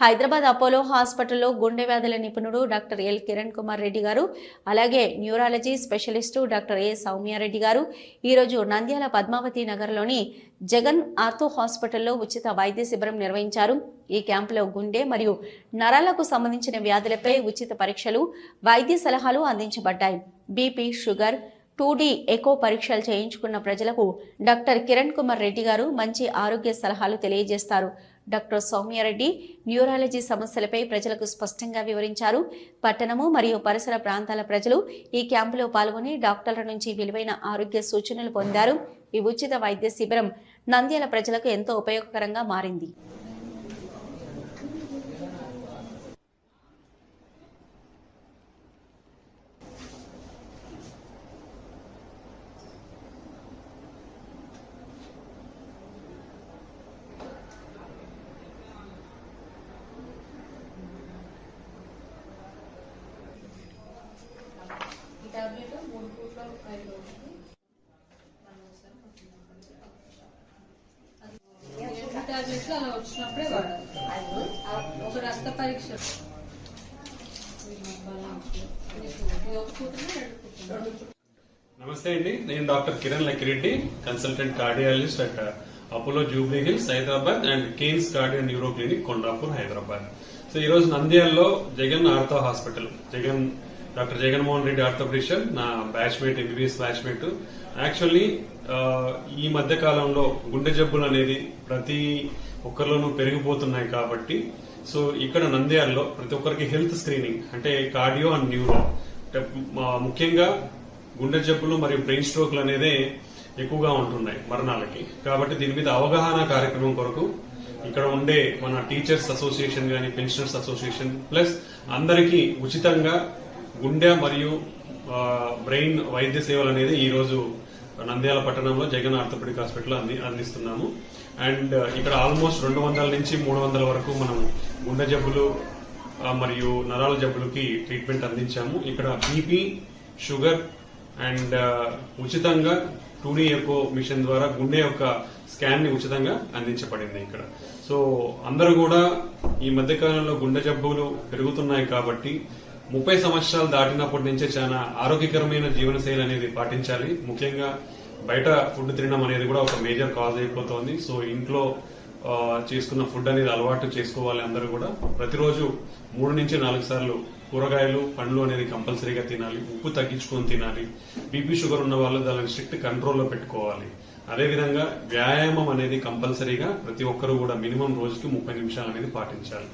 Hyderabad Apollo హాస్పిటల్లో గుండె వ్యాధుల నిపుణుడు డాక్టర్ ఎల్ కిరణ్ కుమార్ రెడ్డి గారు అలాగే neurology specialist doctor A Soumya Reddy గారు. ఈరోజు నంద్యాల పద్మావతి నగర్లోని జగన్ ఆర్థో హాస్పిటల్లో ఉచిత వైద్య శిబిరం నిర్వహించారు. ఈ క్యాంపులో గుండె మరియు నరాలకు సంబంధించిన వ్యాధులపై ఉచిత పరీక్షలు వైద్య సలహాలు అందించబడ్డాయి. BP sugar two D echo పరీక్షలు చేయించుకున్న ప్రజలకు డాక్టర్ కిరణ్ కుమార్ రెడ్డి గారు మంచి ఆరోగ్య సలహాలు తెలియజేస్తారు. డాక్టర్ సౌమ్యారెడ్డి న్యూరాలజీ సమస్యలపై ప్రజలకు స్పష్టంగా వివరించారు. పట్టణము మరియు పరిసర ప్రాంతాల ప్రజలు ఈ క్యాంపులో పాల్గొని డాక్టర్ల నుంచి విలువైన ఆరోగ్య సూచనలు పొందారు. ఈ ఉచిత వైద్య శిబిరం నంద్యాల ప్రజలకు ఎంతో ఉపయోగకరంగా మారింది. టాబ్లెట్లు అలా వచ్చినప్పుడే వాడాలి ఒక రక్త పరీక్ష నమస్తే అండి. నేను doctor Kiran Lakkireddy consultant cardiologist at Apollo Jubilee Hills Hyderabad and Kane's cardio neuro clinic Kondapur Hyderabad. So ఈ రోజు నంద్యాలలో Jagan ortho hospital Jagan doctor Jaganmohan Reddy orthopedician నా బ్యాచ్మేట్ ఎంబీబీఎస్ బ్యాచ్మేట్ యాక్చువల్లీ ఈ మధ్య కాలంలో గుండె జబ్బులు అనేది ప్రతి ఒక్కరిలోనూ పెరిగిపోతున్నాయి కాబట్టి సో ఇక్కడ నంద్యాలలో ప్రతి ఒక్కరికి హెల్త్ స్క్రీనింగ్ అంటే కార్డియో అండ్ న్యూరో అంటే మా- ముఖ్యంగా గుండె జబ్బులు మరియు బ్రెయిన్ స్ట్రోక్లు అనేదే ఎక్కువగా ఉంటున్నాయి మరణాలకి. కాబట్టి దీని మీద అవగాహన కార్యక్రమం కొరకు ఇక్కడ ఉండే మన టీచర్స్ అసోసియేషన్ కానీ పెన్షనర్స్ అసోసియేషన్ ప్లస్ అందరికీ ఉచితంగా గుండె మరియు బ్రెయిన్ వైద్య సేవలు అనేది ఈ రోజు నంద్యాల పట్టణంలో జగన్ ఆర్థోపెడిక్ హాస్పిటల్ అంది అందిస్తున్నాము. అండ్ ఇక్కడ ఆల్మోస్ట్ రెండు వందల నుంచి మూడు వందల వరకు మనం గుండె జబ్బులు మరియు నరాల జబ్బులకి ట్రీట్మెంట్ అందించాము. ఇక్కడ బీపీ షుగర్ అండ్ ఉచితంగా టూడీ ఎకో మిషన్ ద్వారా గుండె యొక్క స్కాన్ని ఉచితంగా అందించబడింది ఇక్కడ. సో అందరూ కూడా ఈ మధ్యకాలంలో గుండె జబ్బులు పెరుగుతున్నాయి కాబట్టి ముప్పై సంవత్సరాలు దాటినప్పటి నుంచే చాలా ఆరోగ్యకరమైన జీవనశైలి అనేది పాటించాలి. ముఖ్యంగా బయట ఫుడ్ తినడం అనేది కూడా ఒక మేజర్ కాజ్ అయిపోతోంది. సో ఇంట్లో చేసుకున్న ఫుడ్ అనేది అలవాటు చేసుకోవాలి అందరూ కూడా. ప్రతిరోజు మూడు నుంచి నాలుగు సార్లు కూరగాయలు పండ్లు అనేది కంపల్సరీగా తినాలి. ఉప్పు తగ్గించుకొని తినాలి. బీపీ షుగర్ ఉన్న వాళ్ళు దానిని స్ట్రిక్ట్ కంట్రోల్లో పెట్టుకోవాలి. అదేవిధంగా వ్యాయామం అనేది కంపల్సరీగా ప్రతి ఒక్కరూ కూడా మినిమం రోజుకి ముప్పై నిమిషాలు అనేది పాటించాలి.